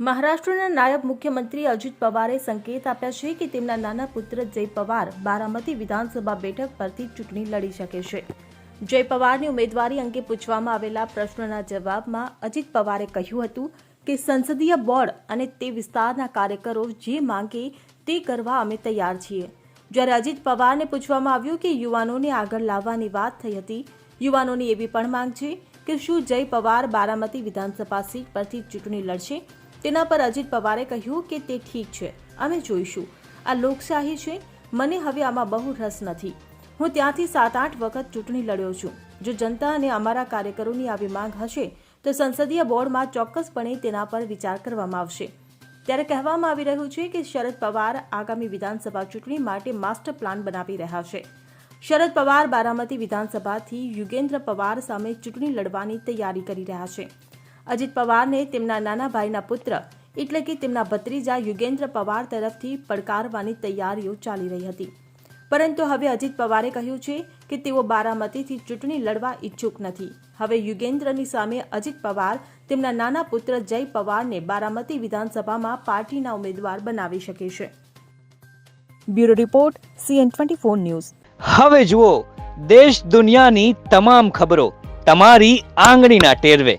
મહારાષ્ટ્રના નાયબ મુખ્યમંત્રી અજીત પવારે સંકેત આપ્યા છે કે તેમના નાના પુત્ર જય પવાર બારામતી વિધાનસભા બેઠક પરથી ચૂંટણી લડી શકે છે. જય પવારની ઉમેદવારી અંગે પૂછવામાં આવેલા પ્રશ્નના જવાબમાં અજીત પવારે કહ્યું હતું કે સંસદીય બોર્ડ અને તે વિસ્તારના કાર્યકરો જે માંગે તે કરવા અમે તૈયાર છીએ. જ્યારે અજીત પવારને પૂછવામાં આવ્યું કે યુવાનોને આગળ લાવવાની વાત થઈ હતી, યુવાનોની એવી પણ માંગ છે કે શું જય પવાર બારામતી વિધાનસભા સીટ પરથી ચૂંટણી લડશે? તેના પર અજીત પવારે કહ્યું કે તે ઠીક છે. અમે જોઈશું. આ લોકશાહી છે. મને હવે આમાં બહુ રસ નથી. હું ત્યાંથી સાત આઠ વખત ચૂંટણી લડ્યો છું. જો જનતા અને અમારા કાર્યકરોની આવી માંગ હશે, તો સંસદીય બોર્ડમાં ચોક્કસપણે તેના પર વિચાર કરવામાં આવશે. ત્યારે કહેવામાં આવી રહ્યું છે કે શરદ પવાર આગામી વિધાનસભા ચૂંટણી માટે માસ્ટર પ્લાન બનાવી રહ્યા છે. શરદ પવાર બારામતી વિધાનસભાથી યુગેન્દ્ર પવાર સામે ચૂંટણી લડવાની તૈયારી કરી રહ્યા છે. અજીત પવારને તેમના નાના ભાઈના પુત્ર એટલે કે તેમના ભત્રીજા યુગેન્દ્ર પવાર તરફથી પડકારવાની તૈયારીઓ ચાલી રહી હતી. પરંતુ હવે અજીત પવારે કહ્યું છે કે તેઓ બારામતીથી ચૂંટણી લડવા ઈચ્છુક નથી. હવે યુગેન્દ્રની સામે અજીત પવાર તેમના નાના પુત્ર જય પવારને બારામતી વિધાનસભામાં પાર્ટીના ઉમેદવાર બનાવી શકે છે. Bureau report, CN twenty four news. હવે જુઓ, દેશ દુનિયાની તમામ ખબરો તમારી આંગળીના ટેરવે.